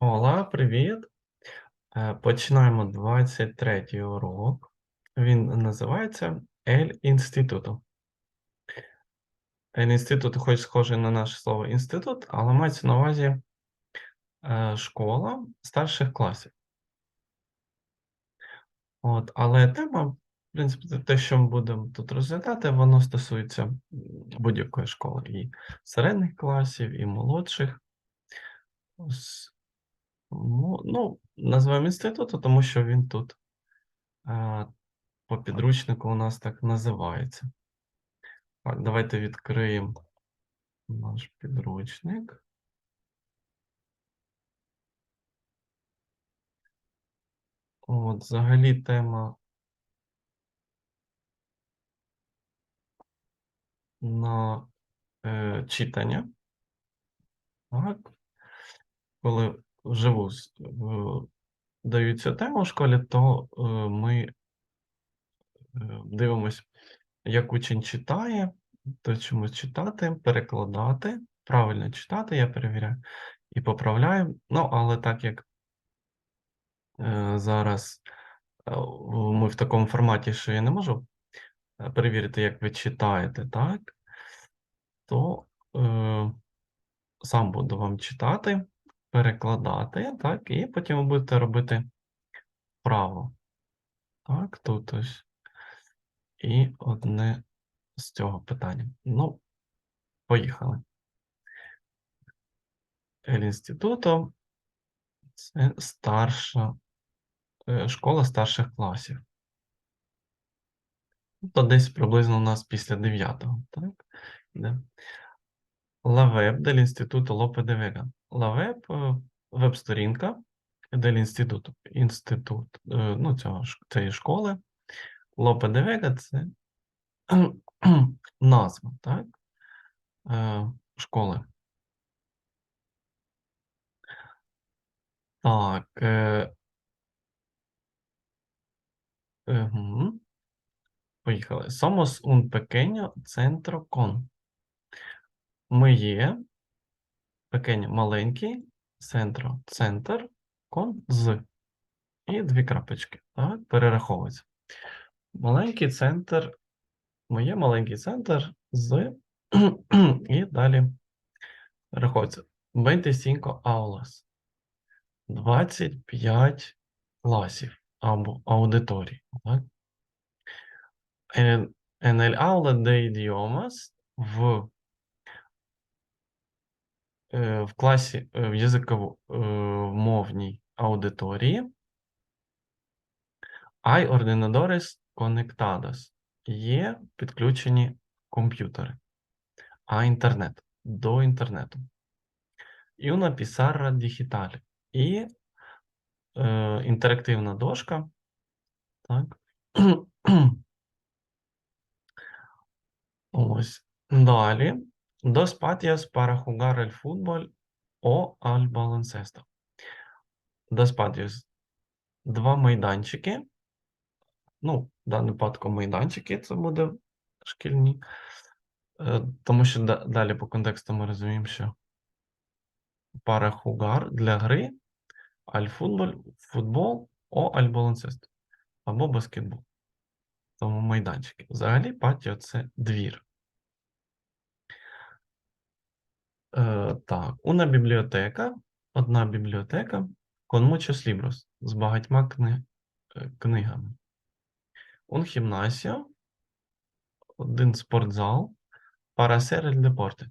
Ола, привіт. Е, Починаємо 23 урок. Він називається El Instituto. El Instituto хоч схоже на наше слово інститут, але мається на увазі е, школа старших класів. От, але тема, в принципі, те, що ми будемо тут розглядати, воно стосується будь-якої школи, і середніх класів, і молодших. Ось, Ну, ну, називаємо інституту, тому що він тут е, по підручнику у нас так називається. Так, давайте відкриємо наш підручник. От, взагалі тема на е, читання. Так. Коли вживу з- в- дають тему в школі, то е, ми е, дивимось, як учень читає, то чомусь читати, перекладати, правильно читати, я перевіряю і поправляю. Ну, але так як е, зараз ми в такому форматі, що я не можу перевірити, як ви читаєте, так? То е, сам буду вам читати, перекладати, так, і потім ви будете робити вправо. Так, тут ось. І одне з цього питання. Ну, поїхали. El – це старша е, школа старших класів. То десь приблизно у нас після 9, так? Іде. La web del Instituto Lope de. Web е, веб-сторінка Instituto. Інститут, е, ну, цього, цієї школи. Lope de Vega – це назва, так? Е, Школи. Так. Мгм. Поїхали. Somos un pequeño centro con. Ми є pequeño, маленький, centro, центр, con, з. І дві крапочки. Так, перераховується. Маленький центр, моє маленький центр з. І далі рахується. 25 aulas. 25 класів або аудиторій. Так? En, el aula de idiomas в, в класі е, в язиково е, аудиторії hay ordenadores conectados. Є підключені комп'ютери, а інтернет до інтернету. І una pizarra digital. І е, інтерактивна дошка. Так. Ось. Далі. Dos patios para jugar al fútbol o al baloncesto. Dos patios. Два майданчики. Ну, в даному випадку майданчики це буде шкільні. Е, Тому що далі по контексту ми розуміємо, що пара хугар для гри, аль футболь, футбол, о аль балансист або баскетбол. Тому майданчики. Взагалі патіо це двір. Е, так, una бібліотека, одна бібліотека, con muchos з багатьма кни, е, книгами. Un gimnasio, один спортзал, para hacer el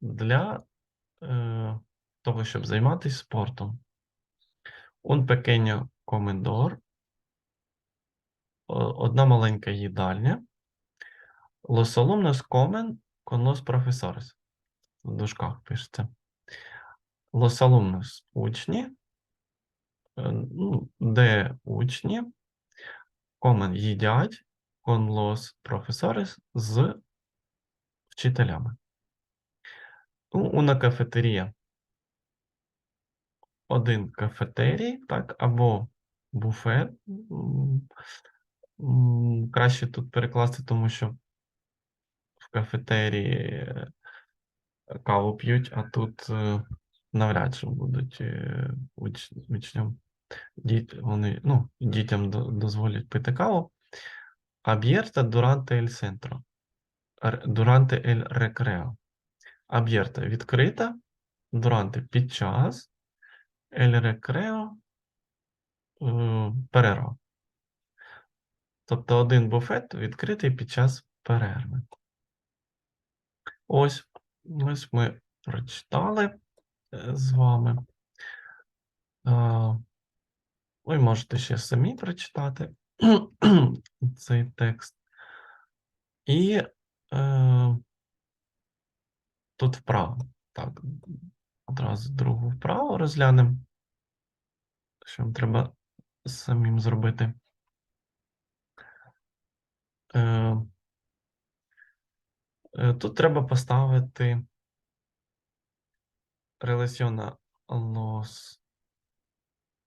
для е, того, щоб займатися спортом. Un pequeño comedor, одна маленька їдальня. Los alumnos comen con los profesores. В дужках пишеться. Los alumnos – учні, е, ну, де учні, comen – їдять, con los profesores – з вчителями. Una кафетерія. Один кафетерій, так, або буфет. Краще тут перекласти, тому що в кафетерії е, каву п'ють, а тут е, навряд чи будуть е, уч, учням, діт, вони, ну, дітям дозволять пити каву. Abierta durante el centro. Р- Durante el recreo. Abierta відкрита. Durante під час. El recreo е, перерва. Тобто один буфет відкритий під час перерви. Ось, ось ми прочитали е, з вами. Ви можете ще самі прочитати цей текст. І е, тут вправо. Так, одразу другу вправу розглянемо. Що вам треба самим зробити. Е, Тут треба поставити relaciona los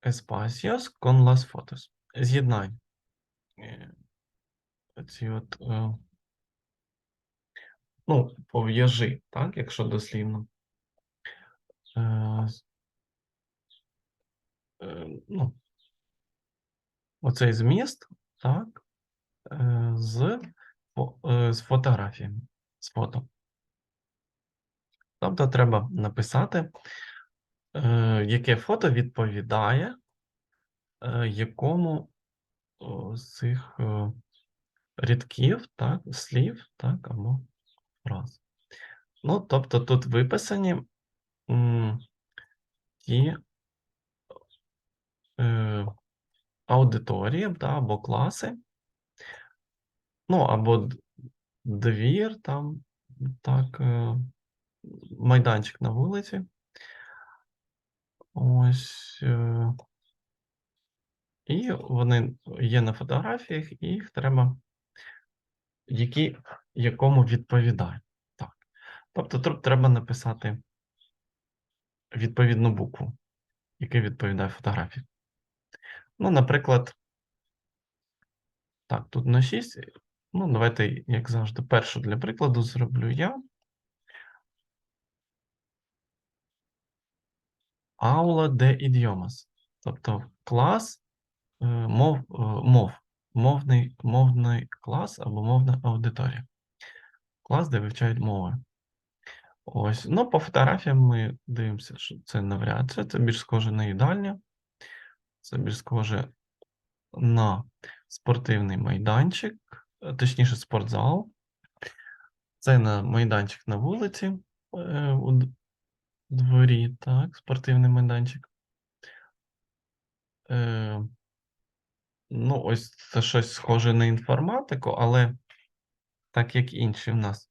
espacios con las fotos. З'єднай е, ці от, е, ну, пов'яжи, так, якщо дослівно. Е, е, ну, оцей зміст, так, е, з, е, з фотографіями, з фото. Тобто треба написати, е, яке фото відповідає е, якому з цих е, рядків, так, слів, так, або фраз. Ну, тобто тут виписані ті аудиторії да, або класи, ну, або двір, там, так, е, майданчик на вулиці. Ось. Е, і вони є на фотографіях, і їх треба, які, якому відповідають. Так. Тобто тут треба написати відповідну букву, яка відповідає фотографії. Ну, наприклад, так, тут на 6. Ну, давайте, як завжди, першу для прикладу зроблю я. Аула де ідіомас. Тобто клас е, мов, е, мов, мовний, мовний клас або мовна аудиторія. Клас, де вивчають мови. Ось, ну, по фотографіям ми дивимося, що це навряд чи це більш схоже на їдальню, це більш схоже на спортивний майданчик, точніше, спортзал. Це на майданчик на вулиці е, у дворі, так, спортивний майданчик. Е, ну, ось це щось схоже на інформатику, але так як інші в нас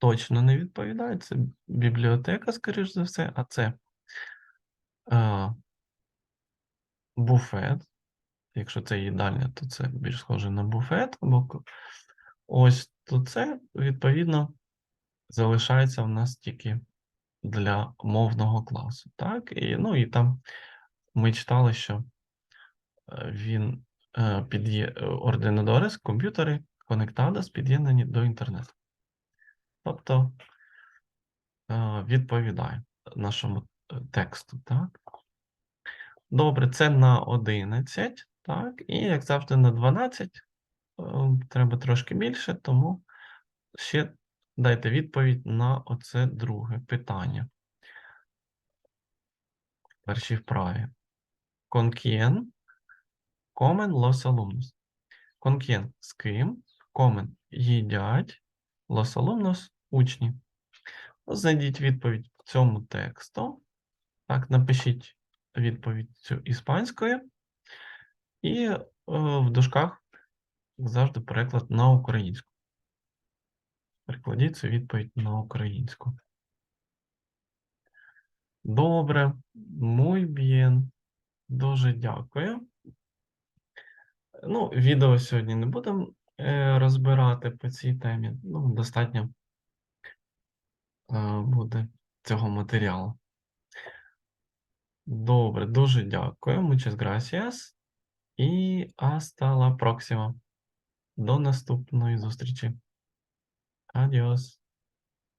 точно не відповідають, це бібліотека, скоріш за все, а це е, буфет. Якщо це їдальня, то це більш схоже на буфет. Або... Ось, то це, відповідно, залишається в нас тільки для мовного класу. Так, і, ну і там ми читали, що е, він е, під'є... е, комп'ютери, конектадос під'єднані до інтернету. Тобто відповідає нашому тексту. Так? Добре, це на 11, так, і як завжди на 12 е, треба трошки більше, тому ще дайте відповідь на оце друге питання. В першій вправі. Quién comen los alumnos? Con – з ким, comen – їдять, los alumnos – учні. Знайдіть відповідь цьому тексту. Так, напишіть відповідь цю іспанською. І е, в дужках як завжди переклад на українську. Перекладіть цю відповідь на українську. Добре, muy bien. Дуже дякую. Ну, відео сьогодні не будемо е, розбирати по цій темі. Ну, достатньо е, буде цього матеріалу. Добре, дуже дякую. Muchas gracias. І hasta la próxima. До наступної зустрічі. Адіос.